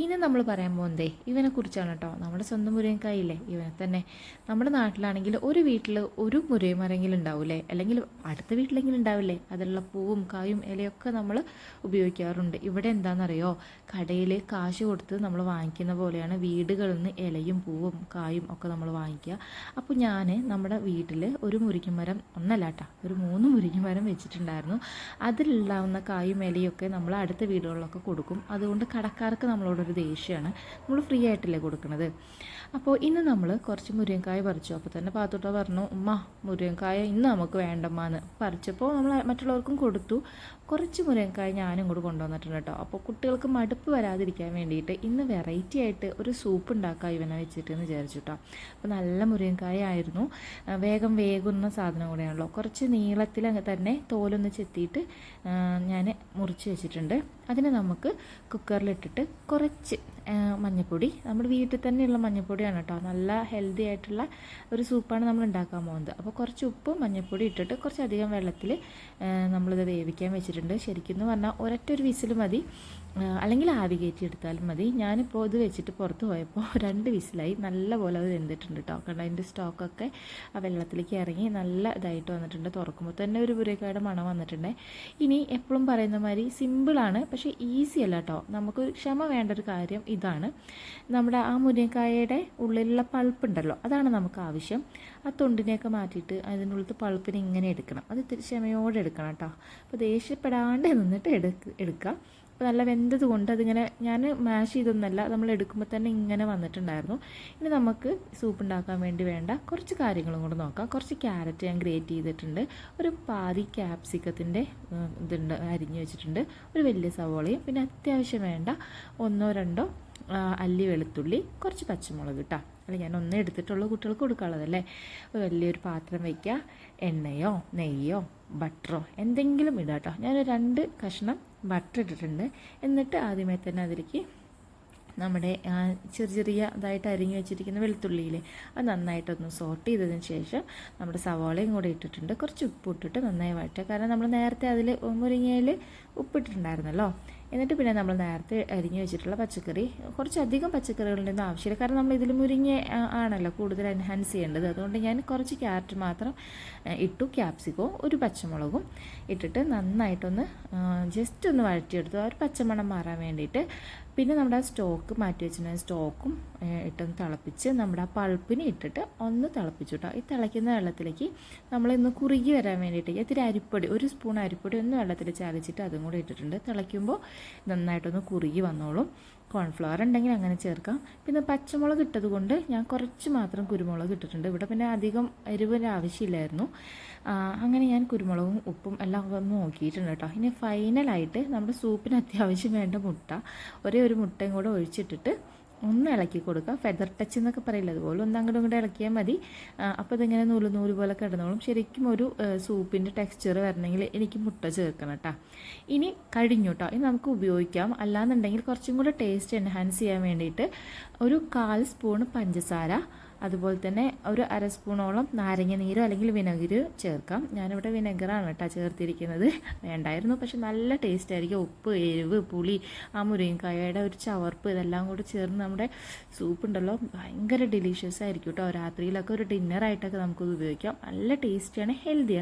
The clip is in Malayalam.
ഇനി നമ്മൾ പറയാൻ പോകുന്നതേ ഇവനെ കുറിച്ചാണ് കേട്ടോ. നമ്മുടെ സ്വന്തം മുരുങ്ങക്കായില്ലേ? ഇവനെ തന്നെ. നമ്മുടെ നാട്ടിലാണെങ്കിൽ ഒരു വീട്ടിൽ ഒരു മുരുക മരമെങ്കിലും ഉണ്ടാവില്ലേ അല്ലെങ്കിൽ അടുത്ത വീട്ടിലെങ്കിലും ഉണ്ടാവില്ലേ? അതിലുള്ള പൂവും കായും ഇലയൊക്കെ നമ്മൾ ഉപയോഗിക്കാറുണ്ട്. ഇവിടെ എന്താണെന്നറിയോ? കടയിൽ കാശ് കൊടുത്ത് നമ്മൾ വാങ്ങിക്കുന്ന പോലെയാണ് വീടുകളിൽ നിന്ന് ഇലയും പൂവും കായും ഒക്കെ നമ്മൾ വാങ്ങിക്കുക. അപ്പോൾ ഞാൻ നമ്മുടെ വീട്ടിൽ ഒരു മുരിക്കുമരം ഒന്നല്ല കേട്ടോ ഒരു മൂന്ന് മുരിക്കുമരം വെച്ചിട്ടുണ്ടായിരുന്നു. അതിലുണ്ടാവുന്ന കായും ഇലയൊക്കെ നമ്മൾ അടുത്ത വീടുകളിലൊക്കെ കൊടുക്കും. അതുകൊണ്ട് കടക്കാർക്ക് നമ്മളോട് ഒരു ദേഷ്യമാണ്. നമ്മൾ ഫ്രീ ആയിട്ടല്ലേ കൊടുക്കുന്നത് അപ്പോൾ ഇന്ന് നമ്മൾ കുറച്ച് മുരിങ്ങക്കായ പറിച്ചു. അപ്പോൾ തന്നെ പാത്തോട്ട പറഞ്ഞു ഉമ്മ മുരിങ്ങക്കായ ഇന്ന് നമുക്ക് വേണ്ടമ്മാന്ന്. പറിച്ചപ്പോൾ നമ്മൾ മറ്റുള്ളവർക്കും കൊടുത്തു. കുറച്ച് മുരിങ്ങക്കായ ഞാനും കൂടെ കൊണ്ടുവന്നിട്ടുണ്ട് കേട്ടോ. അപ്പോൾ കുട്ടികൾക്ക് മടുപ്പ് വരാതിരിക്കാൻ വേണ്ടിയിട്ട് ഇന്ന് വെറൈറ്റി ആയിട്ട് ഒരു സൂപ്പ് ഉണ്ടാക്കാം ഇവനെ വെച്ചിട്ട് എന്ന് വിചാരിച്ചു കേട്ടോ. അപ്പോൾ നല്ല മുരിങ്ങക്കായ ആയിരുന്നു. വേഗം വേകുന്ന സാധനം കൂടെയാണല്ലോ. കുറച്ച് നീളത്തിൽ തന്നെ തോലൊന്ന് ചെത്തിയിട്ട് ഞാൻ മുറിച്ച് വെച്ചിട്ടുണ്ട്. അതിനെ നമുക്ക് കുക്കറിലിട്ടിട്ട് കുറച്ച് മഞ്ഞൾപ്പൊടി നമ്മുടെ വീട്ടിൽ തന്നെയുള്ള മഞ്ഞൾപ്പൊടിയാണ് കേട്ടോ. നല്ല ഹെൽത്തി ആയിട്ടുള്ള ഒരു സൂപ്പാണ് നമ്മൾ ഉണ്ടാക്കാൻ പോകുന്നത്. അപ്പോൾ കുറച്ച് ഉപ്പും മഞ്ഞൾപ്പൊടി ഇട്ടിട്ട് കുറച്ചധികം വെള്ളത്തിൽ നമ്മളിത് വേവിക്കാൻ വെച്ചിട്ടുണ്ട്. ശരിക്കും എന്ന് പറഞ്ഞാൽ ഒരൊറ്റ ഒരു വിസിൽ മതി. അല്ലെങ്കിൽ ആവി കയറ്റി എടുത്താലും മതി. ഞാനിപ്പോൾ ഇത് വെച്ചിട്ട് പുറത്ത് പോയപ്പോൾ രണ്ട് വിസിലായി. നല്ല പോലെ അത് വെന്തിട്ടുണ്ട് കേട്ടോ കണ്ട അതിന്റെ സ്റ്റോക്കൊക്കെ ആ വെള്ളത്തിലേക്ക് ഇറങ്ങി നല്ല ഇതായിട്ട് വന്നിട്ടുണ്ട്. തുറക്കുമ്പോൾ തന്നെ ഒരു പുരക്കായുടെ മണം വന്നിട്ടുണ്ട്. ഇനി എപ്പോഴും പറയുന്ന മാതിരി സിമ്പിളാണ് പക്ഷേ ഈസി അല്ല കേട്ടോ നമുക്ക് ക്ഷമ വേണ്ട ഒരു കാര്യം ഇതാണ്. നമ്മുടെ ആ മുരിങ്ങക്കായയുടെ ഉള്ളിലുള്ള പൾപ്പ് ഉണ്ടല്ലോ അതാണ് നമുക്ക് ആവശ്യം. ആ തൊണ്ടിനെയൊക്കെ മാറ്റിയിട്ട് അതിനുള്ളിലത്തെ പൾപ്പിനെ ഇങ്ങനെ എടുക്കണം. അത് ഇത്തിരി ക്ഷമയോടെ എടുക്കണം കേട്ടോ അപ്പോൾ ദേഷ്യപ്പെടാണ്ട് നിന്നിട്ട് എടുക്ക് എടുക്കുക അപ്പോൾ നല്ല വെന്തത് കൊണ്ട് അതിങ്ങനെ ഞാൻ മാഷ് ചെയ്തൊന്നല്ല നമ്മൾ എടുക്കുമ്പോൾ തന്നെ ഇങ്ങനെ വന്നിട്ടുണ്ടായിരുന്നു. ഇനി നമുക്ക് സൂപ്പ് ഉണ്ടാക്കാൻ വേണ്ടി വേണ്ട കുറച്ച് കാര്യങ്ങളും കൂടെ നോക്കാം. കുറച്ച് ക്യാരറ്റ് ഞാൻ ഗ്രേറ്റ് ചെയ്തിട്ടുണ്ട്. ഒരു പാതി ക്യാപ്സിക്കത്തിന്റെ ഇതുണ്ട് അരിഞ്ഞ് വെച്ചിട്ടുണ്ട്. ഒരു വലിയ സവോളയും പിന്നെ അത്യാവശ്യം വേണ്ട ഒന്നോ രണ്ടോ അല്ലി വെളുത്തുള്ളി കുറച്ച് പച്ചമുളക് കേട്ടോ അല്ല ഞാൻ ഒന്നേ എടുത്തിട്ടുള്ളൂ കുട്ടികൾക്ക് കൊടുക്കാനുള്ളതല്ലേ? വലിയൊരു പാത്രം വയ്ക്കുക. എണ്ണയോ നെയ്യോ ബട്ടറോ എന്തെങ്കിലും ഇടാം കേട്ടോ. ഞാൻ രണ്ട് കഷ്ണം ബട്ടർ ഇട്ടിട്ടുണ്ട്. എന്നിട്ട് ആദ്യമേ തന്നെ അതിലേക്ക് നമ്മുടെ ചെറിയ ചെറിയ ഇതായിട്ട് അരിഞ്ഞു വെച്ചിരിക്കുന്ന വെളുത്തുള്ളിയിൽ അത് നന്നായിട്ടൊന്ന് സോട്ട് ചെയ്തതിന് ശേഷം നമ്മുടെ സവാളയും കൂടെ ഇട്ടിട്ടുണ്ട്. കുറച്ച് ഉപ്പ് ഇട്ടിട്ട് നന്നായി വഴറ്റുക. കാരണം നമ്മൾ നേരത്തെ അതിൽ മുരിങ്ങയിൽ ഉപ്പിട്ടിട്ടുണ്ടായിരുന്നല്ലോ. എന്നിട്ട് പിന്നെ നമ്മൾ നേരത്തെ അരിഞ്ഞു വെച്ചിട്ടുള്ള പച്ചക്കറി കുറച്ചധികം പച്ചക്കറികളുടെ ഒന്നും ആവശ്യമില്ല. കാരണം നമ്മൾ ഇതിൽ മുരിങ്ങ ആണല്ലോ കൂടുതൽ എൻഹാൻസ് ചെയ്യേണ്ടത്. അതുകൊണ്ട് ഞാൻ കുറച്ച് ക്യാരറ്റ് മാത്രം ഇട്ടു. ക്യാപ്സിക്കോ ഒരു പച്ചമുളകും ഇട്ടിട്ട് നന്നായിട്ടൊന്ന് ജസ്റ്റ് ഒന്ന് വഴറ്റിയെടുത്തു. ആ ഒരു പച്ചമണം മാറാൻ വേണ്ടിയിട്ട് പിന്നെ നമ്മുടെ ആ സ്റ്റോക്ക് മാറ്റി വെച്ചിട്ടുണ്ടെങ്കിൽ സ്റ്റോക്കും ഇട്ടൊന്ന് തിളപ്പിച്ച് നമ്മുടെ ആ പൾപ്പിനെ ഇട്ടിട്ട് ഒന്ന് തിളപ്പിച്ചു കേട്ടോ ഈ തിളയ്ക്കുന്ന വെള്ളത്തിലേക്ക് നമ്മളിന്ന് കുറുകി വരാൻ വേണ്ടിയിട്ട് ഇത്തിരി അരിപ്പൊടി ഒരു സ്പൂൺ അരിപ്പൊടി ഒന്ന് വെള്ളത്തിൽ ചാലിച്ചിട്ട് അതും കൂടെ ഇട്ടിട്ടുണ്ട്. തിളയ്ക്കുമ്പോൾ നന്നായിട്ടൊന്ന് കുറുകി വന്നോളും. കോൺഫ്ലവർ ഉണ്ടെങ്കിൽ അങ്ങനെ ചേർക്കാം. പിന്നെ പച്ചമുളക് ഇട്ടത് കൊണ്ട് ഞാൻ കുറച്ച് മാത്രം കുരുമുളക് ഇട്ടിട്ടുണ്ട്. ഇവിടെ പിന്നെ അധികം എരിവിന്റെ ആവശ്യമില്ലായിരുന്നു. അങ്ങനെ ഞാൻ കുരുമുളകും ഉപ്പും എല്ലാം ഒന്ന് നോക്കിയിട്ടുണ്ട് കേട്ടോ. ഇനി ഫൈനലായിട്ട് നമ്മുടെ സൂപ്പിന് അത്യാവശ്യം വേണ്ട മുട്ട. ഒരേ ഒരു മുട്ടയും കൂടെ ഒഴിച്ചിട്ടിട്ട് ഒന്ന് ഇളക്കി കൊടുക്കുക. ഫെദർ ടച്ച് എന്നൊക്കെ പറയില്ല? അതുപോലെ ഒന്ന് അങ്ങോട്ടും ഇങ്ങോട്ട് ഇളക്കിയാൽ മതി. അപ്പോൾ ഇതിങ്ങനെ നൂൽ നൂൽ പോലെ കിടന്നോളും. ശരിക്കും ഒരു സൂപ്പിന്റെ ടെക്സ്ചർ വരണമെങ്കിൽ എനിക്ക് മുട്ട ചേർക്കണം കേട്ടോ ഇനി കഴിഞ്ഞു കേട്ടോ ഇനി നമുക്ക് ഉപയോഗിക്കാം. അല്ലാന്നുണ്ടെങ്കിൽ കുറച്ചും കൂടെ ടേസ്റ്റ് എൻഹാൻസ് ചെയ്യാൻ വേണ്ടിയിട്ട് ഒരു കാൽ സ്പൂൺ പഞ്ചസാര അതുപോലെ തന്നെ ഒരു അര സ്പൂണോളം നാരങ്ങ നീരോ അല്ലെങ്കിൽ വിനെഗർ ചേർക്കാം. ഞാനിവിടെ വിനെഗറാണ് കേട്ടോ ചേർത്തിരിക്കുന്നത്. വേണ്ടായിരുന്നു പക്ഷെ നല്ല ടേസ്റ്റ് ആയിരിക്കും. ഉപ്പ് എരിവ് പുളി ആ മുരിങ്ങക്കായയുടെ ഒരു ചവർപ്പ് ഇതെല്ലാം കൂടി ചേർന്ന് നമ്മുടെ സൂപ്പ് ഉണ്ടല്ലോ ഭയങ്കര ഡെലീഷ്യസ് ആയിരിക്കും കേട്ടോ. രാത്രിയിലൊക്കെ ഒരു ഡിന്നറായിട്ടൊക്കെ നമുക്കത് ഉപയോഗിക്കാം. നല്ല ടേസ്റ്റിയാണ് ഹെൽത്തിയാണ്